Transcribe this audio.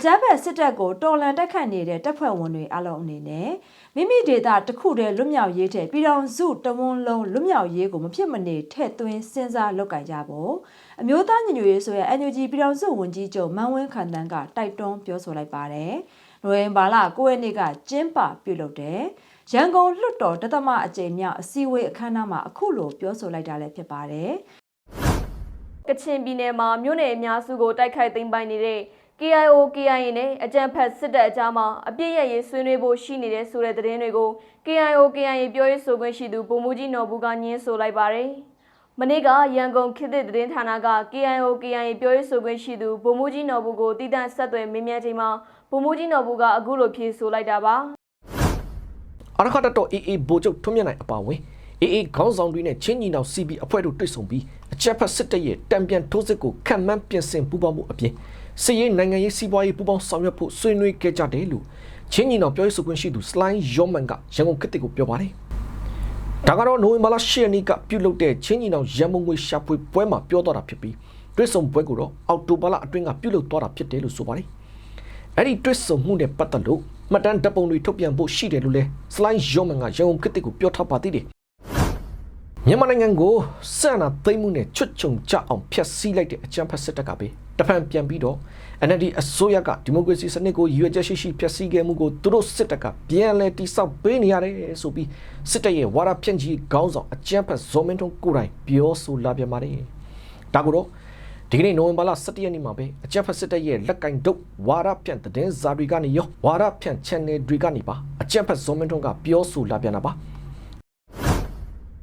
အကြမ်းဖက်စစ်တပ်ကိုတော်လန်တက်ခတ်နေတဲ့တပ်ဖွဲ့ဝင်တွေအလုံးအနေနဲ့မိမိဒေသတစ်ခုတည်းလွတ်မြောက်ရေးတဲ့ပြည်တော်စုတဝန်းလုံးလွတ်မြောက်ရေးကိုမဖြစ်မနေထည့်သွင်းစဉ်းစားလုပ်ကိုင်ကြဖို့အမျိုးသားညီညွတ်ရေးဆိုရ NUG ပြည်တော်စုဝန်ကြီးချုပ်မန်းဝင်းခန်တန်းကတိုက်တွန်းပြောဆိုလိုက်ပါတယ်။နိုဝင်ဘာလ9ရက်နေ့ကကျင်းပပြုလုပ်တဲ့ရန်ကုန်လွှတ်တော်တသမအကြိမ်မြောက်အစည်းအဝေးအခမ်းအနားမှာအခုလိုပြောဆိုလိုက်တာလည်းဖြစ်ပါတယ်။ကချင်ပြည်နယ်မှာမြို့နယ်အများစုကိုတိုက်ခိုက်သိမ်းပိုက်နေတဲ့ KIO KIA နဲ့အကြံဖက်စစ်တပ်အကြားမှာအပြစ်ရရေးဆွေးနွေးဖို့ရှိနေတဲ့ဆိုတဲ့သတင်းတွေကို KIO KIA ပြောရေးဆိုခွင့်ရှိသူဗိုလ်မှူးကြီးနော်ဘူးကညင်းဆိုလိုက်ပါတယ်။မနေ့ကရန်ကုန်ခေတ်သစ်သတင်းဌာနက KIO KIA ပြောရေးဆိုခွင့်ရှိသူဗိုလ်မှူးကြီးနော်ဘူးကိုတည်တံ့ဆက်သွယ်မေးမြန်းချိန်မှာဗိုလ်မှူးကြီးနော်ဘူးကအခုလိုဖြေဆိုလိုက်တာပါ။အရခတ်တော် AA ဗိုလ်ချုပ်ထွန်းမြတ်နိုင်အပါအဝင် AA ခေါင်းဆောင်တွေနဲ့ချင်းညီနောင် CB အဖွဲ့တို့တွေ့ဆုံပြီးအချက်ဖက်စစ်တပ်ရဲ့တံပြန်ထိုးစစ်ကိုခံမှန်းပြင်ဆင်ပူးပေါင်းမှုအပြင် စစ်ရေးနိုင်ငံရေးစီးပွားရေးပူးပေါင်းဆောင်ရွက်ဖို့ဆွေးနွေးခဲ့ကြတယ်လို့ချင်းညီနောင်ပြောရေးဆိုခွင့်ရှိသူစလိုင်းယောမန်ကရန်ကုန်ခေတ်တစ်ကိုပြောပါတယ်။ဒါကတော့နိုဝင်ဘာလ10ရက်နေ့ကပြုလုပ်တဲ့ချင်းညီနောင်ရန်မုံငွေရှာဖွေပွဲမှာပြောတော့တာဖြစ်ပြီးတွေ့ဆုံပွဲကိုတော့အောက်တိုဘာလအတွင်းကပြုလုပ်သွားတာဖြစ်တယ်လို့ဆိုပါတယ်။အဲ့ဒီတွစ်ဆုံမှုနဲ့ပတ်သက်လို့မှတ်တမ်းဓာတ်ပုံတွေထုတ်ပြန်ဖို့ရှိတယ်လို့လဲစလိုင်းယောမန်ကရန်ကုန်ခေတ်တစ်ကိုပြောထားပါသေးတယ် မြန်မာနိုင်ငံကိုစံနာသိမ့်မှုနဲ့ချွတ်ချုံကြအောင်ဖျက်ဆီးလိုက်တဲ့အကြမ်းဖက်စစ်တပ်ကပဲတဖန်ပြန်ပြီးတော့ NLD အစိုးရကဒီမိုကရေစီစနစ်ကိုရည်ရွယ်ချက်ရှိရှိဖျက်ဆီးခဲ့မှုကိုသူတို့စစ်တပ်ကပြန်လဲတိဆောက်ပေးနေရတယ်ဆိုပြီးစစ်တပ်ရဲ့ဝါဒဖြန့်ချီခေါင်းဆောင်အကြမ်းဖက်ဇော်မင်းထွန်းကိုယ်တိုင်ပြောဆိုလာပြန်ပါတယ်ဒါကိုတော့ဒီကနေ့နိုဝင်ဘာလ17ရက်နေ့မှာပဲအကြက်ဖက်စစ်တပ်ရဲ့လက်ကင်ဒုတ်ဝါရဖြန့်သတင်းစာတွေကနေရောဝါရဖြန့် channel တွေကနေပါအကြက်ဖက်ဇွန်မင်းထွန်းကပြောဆိုလာပြန်တာပါ